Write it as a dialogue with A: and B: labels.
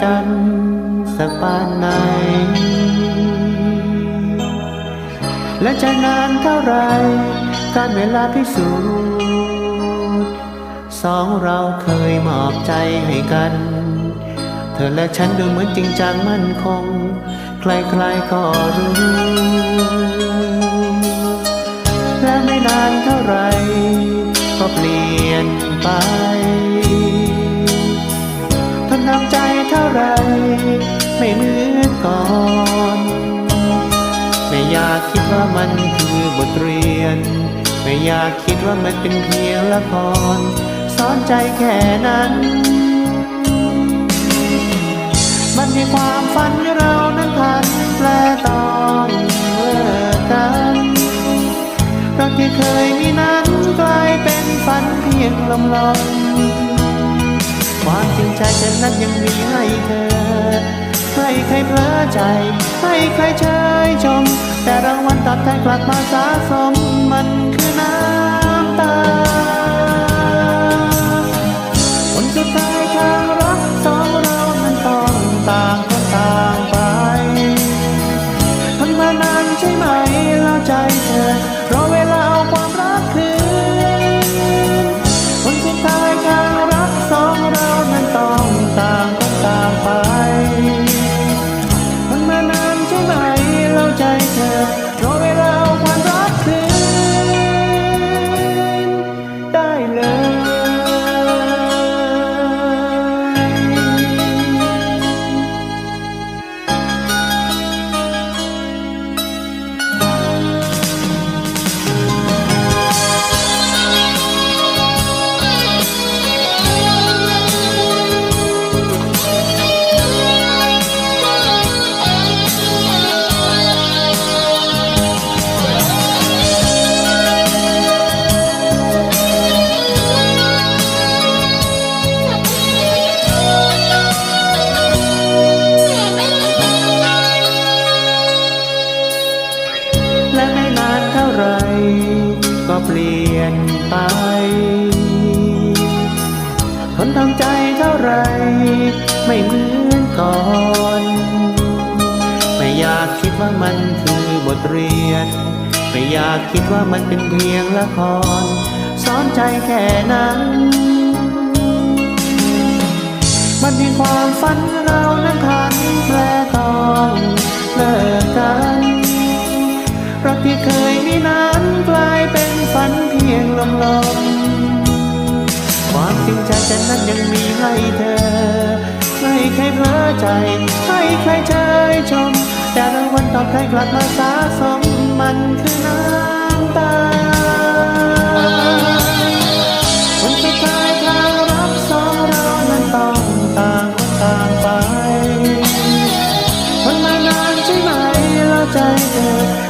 A: สักปานไหน และจะนานเท่าไร การเวลาพิสูจน์สองเราเคยมอบใจให้กัน เธอและฉันดูเหมือนจริงจังมั่นคง ใครๆก็รู้ และไม่นานเท่าไรก็เปลี่ยนไป ไม่อยากคิดว่ามันเป็นเพียงละครสอนใจแค่นั้น มันมีความฝันเรานั้นพันแปลตองเลิกกันรักที่เคยมีนั้นกลายเป็นฝันเพียงลมลมความจริงใจฉันนั้นยังมีให้เธอให้ใครเพลอใจ ให้ใครเชยชม แต่รางวัลตอบแทนกลับมาสะสมมัน ทเรียน ไม่อยากคิดว่ามันเป็นเพียงละครสอนใจแค่นั้น มันมีความฝันเรานั้นพันแปลต้องเลิกกันรักที่เคยมีนั้นกลายเป็นฝันเพียงลมลมความจริงใจฉันนั้นยังมีให้เธอให้ใครเพลอใจ ให้ใครเชยชม แต่รางวัลตอบแทนกลับมาสะสมมันคือน้ำตาวันสุดท้ายทางรับสองเรานั้นต้องต่างคนต่างไปคนมานานใช่ไหมแล้วใจเธอ